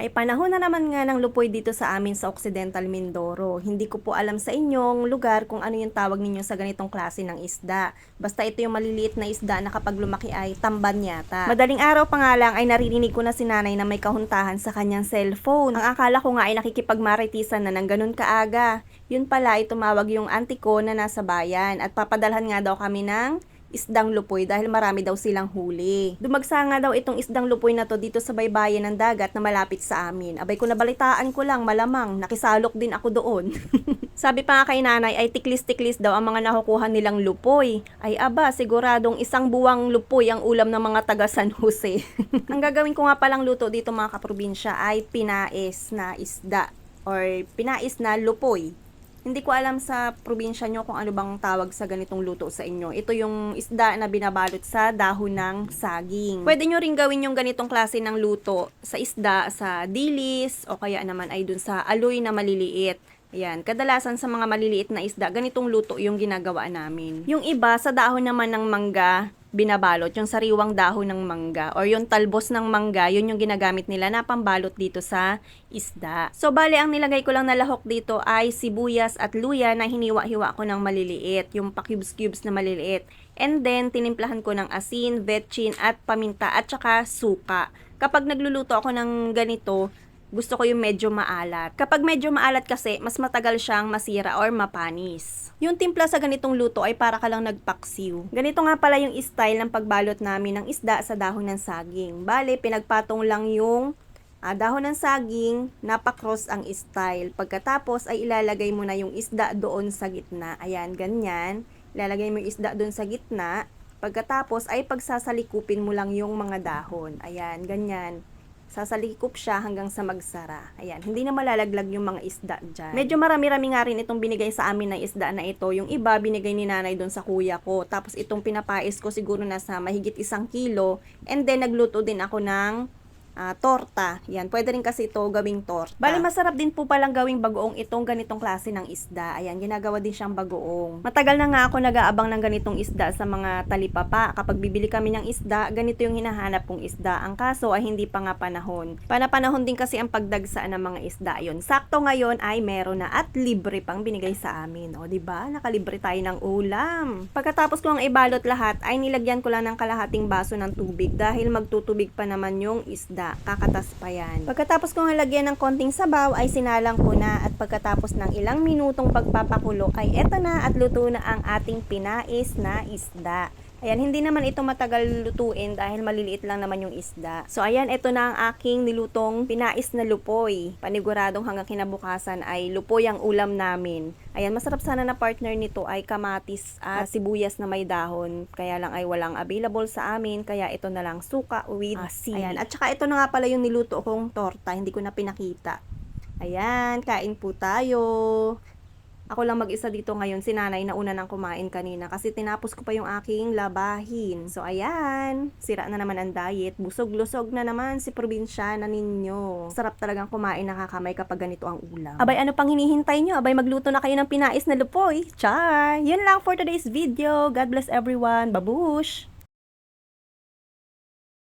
Ay panahon na naman nga ng lupoy dito sa amin sa Occidental Mindoro. Hindi ko po alam sa inyong lugar kung ano yung tawag ninyo sa ganitong klase ng isda. Basta ito yung maliliit na isda na kapag lumaki ay tamban yata. Madaling araw pa nga lang ay naririnig ko na si nanay na may kahuntahan sa kanyang cellphone. Ang akala ko nga ay nakikipagmaritisan na ng ganun kaaga. Yun pala ay tumawag yung auntie ko na nasa bayan at papadalhan nga daw kami ng isdang lupoy dahil marami daw silang huli. Dumagsa nga daw itong isdang lupoy na to dito sa baybayin ng dagat na malapit sa amin. Abay ko nabalitaan ko lang, malamang, nakisalok din ako doon. Sabi pa nga kay nanay ay tiklis-tiklis daw ang mga nakukuha nilang lupoy. Ay aba, siguradong isang buwang lupoy ang ulam ng mga taga San Jose. ang gagawin ko nga palang luto dito mga kaprobinsya ay pinais na isda or pinais na lupoy. Hindi ko alam sa probinsya nyo kung ano bang tawag sa ganitong luto sa inyo. Ito yung isda na binabalot sa dahon ng saging. Pwede nyo rin gawin yung ganitong klase ng luto sa isda, sa dilis, o kaya naman ay dun sa aloy na maliliit. Ayan, kadalasan sa mga maliliit na isda, ganitong luto yung ginagawa namin. Yung iba, sa dahon naman ng mangga, binabalot, yung sariwang dahon ng mangga or yung talbos ng mangga, yun yung ginagamit nila na pambalot dito sa isda. So, bali, ang nilagay ko lang na lahok dito ay sibuyas at luya na hiniwa-hiwa ko ng maliliit, yung pa-cubes-cubes na maliliit. And then, tinimplahan ko ng asin, vetchin at paminta at saka suka. Kapag nagluluto ako ng ganito, gusto ko yung medyo maalat. Kapag medyo maalat kasi, mas matagal siyang masira or mapanis. Yung timpla sa ganitong luto ay para ka lang nagpaksiw. Ganito nga pala yung style ng pagbalot namin ng isda sa dahon ng saging. Bale, pinagpatong lang yung ah, dahon ng saging, napakross ang style. Pagkatapos ay ilalagay mo na yung isda doon sa gitna. Ayan, ganyan. Ilalagay mo yung isda doon sa gitna. Pagkatapos ay pagsasalikupin mo lang yung mga dahon. Ayan, ganyan sasalikop siya hanggang sa magsara. Ayan, hindi na malalaglag yung mga isda dyan. Medyo marami-rami nga rin itong binigay sa amin na isda na ito. Yung iba, binigay ni nanay doon sa kuya ko. Tapos itong pinapais ko siguro nasa mahigit isang kilo. And then, nagluto din ako ng ah, torta. Yan, pwede rin kasi ito gawing torta. Bali, masarap din po palang gawing bagoong itong ganitong klase ng isda. Ayan, ginagawa din siyang bagoong. Matagal na nga ako nag-aabang ng ganitong isda sa mga talipapa. Kapag bibili kami ng isda, ganito yung hinahanap kong isda. Ang kaso ay hindi pa nga panahon. Panapanahon din kasi ang pagdagsaan ng mga isda yon. Sakto ngayon ay meron na at libre pang binigay sa amin. O, ba? Nakalibre tayo ng ulam. Pagkatapos ko ang ibalot lahat, ay nilagyan ko lang ng kalahating baso ng tubig dahil magtutubig pa naman yung isda. Kakatas pa yan. Pagkatapos kong lagyan ng konting sabaw, ay sinalang ko na at pagkatapos ng ilang minutong pagpapakulo, ay eto na at luto na ang ating pinais na isda. Ayan, hindi naman ito matagal lutuin dahil maliliit lang naman yung isda. So, ayan, ito na ang aking nilutong pinais na lupoy. Paniguradong hanggang kinabukasan ay lupoy ang ulam namin. Ayan, masarap sana na partner nito ay kamatis at sibuyas na may dahon. Kaya lang ay walang available sa amin, kaya ito na lang suka with asin. Ayan, at saka ito na nga pala yung niluto kong torta, hindi ko na pinakita. Ayan, kain po tayo. Ako lang mag-isa dito ngayon. Si nanay na una nang kumain kanina kasi tinapos ko pa yung aking labahin. So, ayan. Sira na naman ang diet. Busog-lusog na naman si probinsya na ninyo. Sarap talagang kumain nakakamay kapag ganito ang ulam. Abay, ano pang hinihintay nyo? Abay, magluto na kayo ng pinais na lupoy. Char! Yun lang for today's video. God bless everyone. Babush!